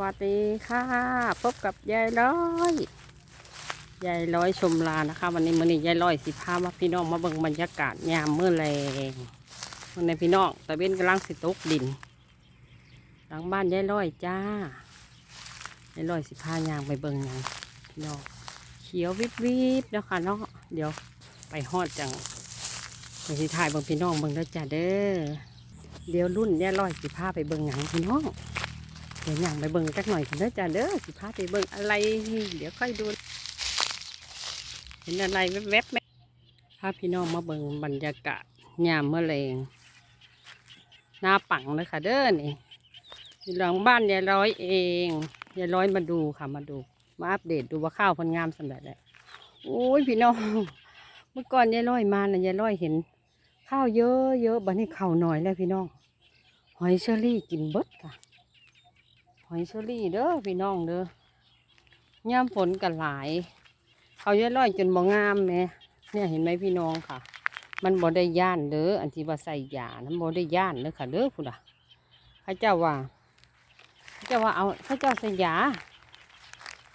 วัสดีค่ะ พบกับยายร้อยยายร้อยชมลานะคะ วันนี้มื้อนี้ยายร้อยสิพามาพี่น้องมาเบิ่งบรรยากาศยามเมื่อแรงวันนี้พี่น้องตะเวนกำลังสิตกดิน หลังบ้านยายร้อยจ้ายายร้อยสิพายางไปเบิ่งหยังพี่น้องเขียววิบวิบแล้วค่ะเนาะเดี๋ยวไปฮอดจังไปสิถ่ายเบิ่งพี่น้องเบิ่งแล้วจ้าเด้อเดี๋ยวรุ่นยายร้อยสิพาไปเบิ่งหยังพี่น้อง เดี๋ยวอย่างไปเบิ่งจักหน่อยกันเด้อจ้าเด้อสิพาไปเบิ่งอะไรเดี๋ยวค่อยดู เห็นอะไรแวบๆไหมพาพี่น้องมาเบิ่งบรรยากาศยามเมื่อแรงหน้าปังเลยค่ะเด้อนี่อยู่หลังบ้านยายร้อยเองยายร้อยมาดูค่ะมาดู มาอัปเดตดูว่าข้าวพันงามสำเร็จแล้วโอ้ยพี่น้องเมื่อก่อนยายร้อยมาน่ะยายร้อยเห็น ข้าวเยอะเยอะๆบัดนี้ข้าวน้อยแล้วพี่น้องหอยเชอรี่กินเบิดค่ะ อยเชอรี่เด้อพี่น้องเด้อย่ามฝนกันหลายเขาเยอะร้อยจนบ่งามแหม่เนี่ยเห็นไหมพี่น้องค่ะ มันบ่ได้ย่านเด้ออันที่ว่าใส่ยานั้นบ่ได้ย่านเด้อค่ะเด้อพุ่นอะเขาเจ้าว่าเขาเจ้าว่าเอาเขาเจ้าใส่ยา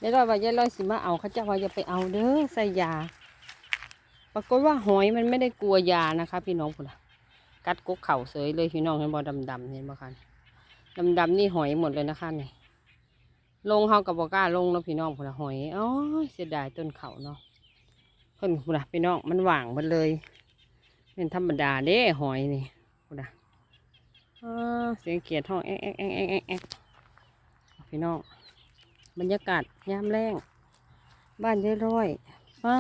ยายร้อยว่ายายร้อยสิมาเอาเขาเจ้าว่าอย่าไปเอาเด้อใส่ยาปรากฏว่าหอยมันไม่ได้กลัวยานะคะ พี่น้องพุ่นอะกัดกุกเข่าเสยเลยพี่น้องเห็นบ่ดำๆเห็นบ่คะ ดำๆนี่หอยหมดเลยนะคะนี่ลงเขากับบอกล้าลงเนาะพี่น้องพุ่นหอยอ๋อเสียดายต้นเขาเนาะเพิ่นพุ่นพี่น้องมันหว่างหมดเลยเป็นธรรมดาเด้หอยนี่พุ่นน่ะเสียงเกียดห้องแอ๊กแอ๊กแอ๊กแอ๊กแอ๊กพี่น้องบรรยากาศยามแรงบ้านเยอะร้อยฟ้า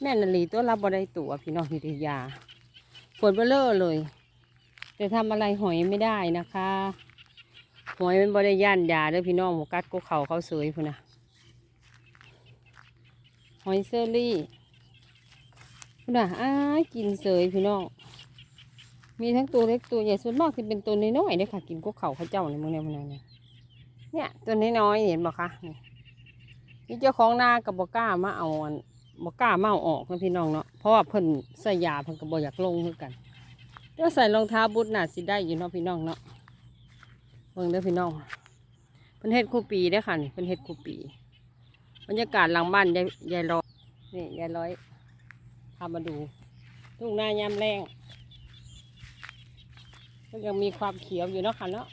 แม่นาลีตัวรับบได้ตัวพี่น้องพิทยาฝนเบลอเลย แต่ทำอะไรหอยไม่ได้นะคะหอยมันบริย่านยาด้อพี่น้องหมูกัดก็เขาเขาเสยพุ่นนะหอยเซอรี่พุ่นนะอ้ากินเสยพี่น้องมีทั้งตัวเล็กตัวใหญ่ส่วนมากที่เป็นตัวน้อยๆเนี่ยค่ะ กินก็เข่าเขาเจ้าในมือเนี่ยมือเนี่ยเนี่ยตัวน้อยๆเห็นบ่คะนี่เจ้าของนากับบกล้ามาเอาอันบกล้ามาเอาออกนะพี่น้องเนาะเพราะว่าเพิ่นใส่ยาเพิ่นก็บ่อยากลงคือกัน เดี๋ยวใส่รองเท้าบูทน่ะสิได้อยู่เนาะพี่น้องเนาะเบิ่งเด้อพี่น้องเพิ่นเฮ็ดคู่ปีเด้ค่ะนี่เพิ่นเฮ็ดคู่ปี บรรยากาศหลังบ้านยายยายร้อยนี่ยายร้อยพามาดู ทุ่งนายามแรงก็ยังมีความเขียวอยู่เนาะค่ะเนาะ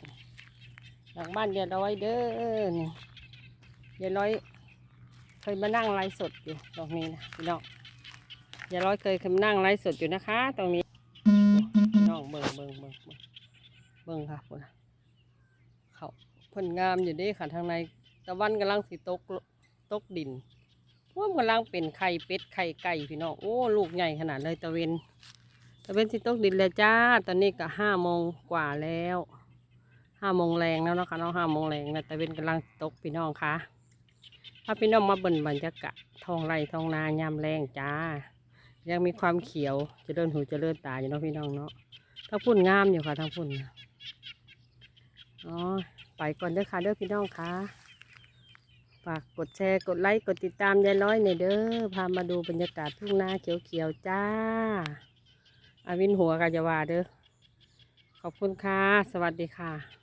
หลังบ้านยายร้อยเด้อนี่ยายร้อย เคยมานั่งไลฟ์สดอยู่ตรงนี้นะพี่น้องยายร้อยเคยเคยมานั่งไลฟ์สดอยู่นะคะ ตรงนี้ บิ่งเบิ่งเบิ่งเบิ่งเบิ่งค่ะพุ่นเขาเพิ่นงามอยู่ด้ค่ะทางในตะวันกำลังสิตกตกดินพวกกำลังเป็นไข่เป็ดไข่ไก่พี่น้องโอ้ลูกใหญ่ขนาดเลยตะเวนตะเวนสิตกดินแล้วจ้า ตอนนี้ก็ห้าโมงกว่าแล้วห้าโมงแรงแล้วนะคะเนาะห้าโมงแรงนะตะเวนกำลังตกพี่น้องค่ะพาพี่น้องมาเบิ่งบรรยากาศทองไรทองนายามแรงจ้า ยังมีความเขียวจะเดินหูจะเลื่อนตาอยู่เนาะพี่น้องเนาะ ทั้งพุ่นงามอยู่ค่ะทั้งพุ่นอ๋อไปก่อนเด้อค่ะเด้อพี่น้องค่ะฝากกดแชร์กดไลค์กดติดตามยายร้อยในอยเด้อพามาดูบรรยากาศทุ่งนาเขียวๆจ้าอาวินหัวกาจะว่าเด้อขอบคุณค่ะ สวัสดีค่ะ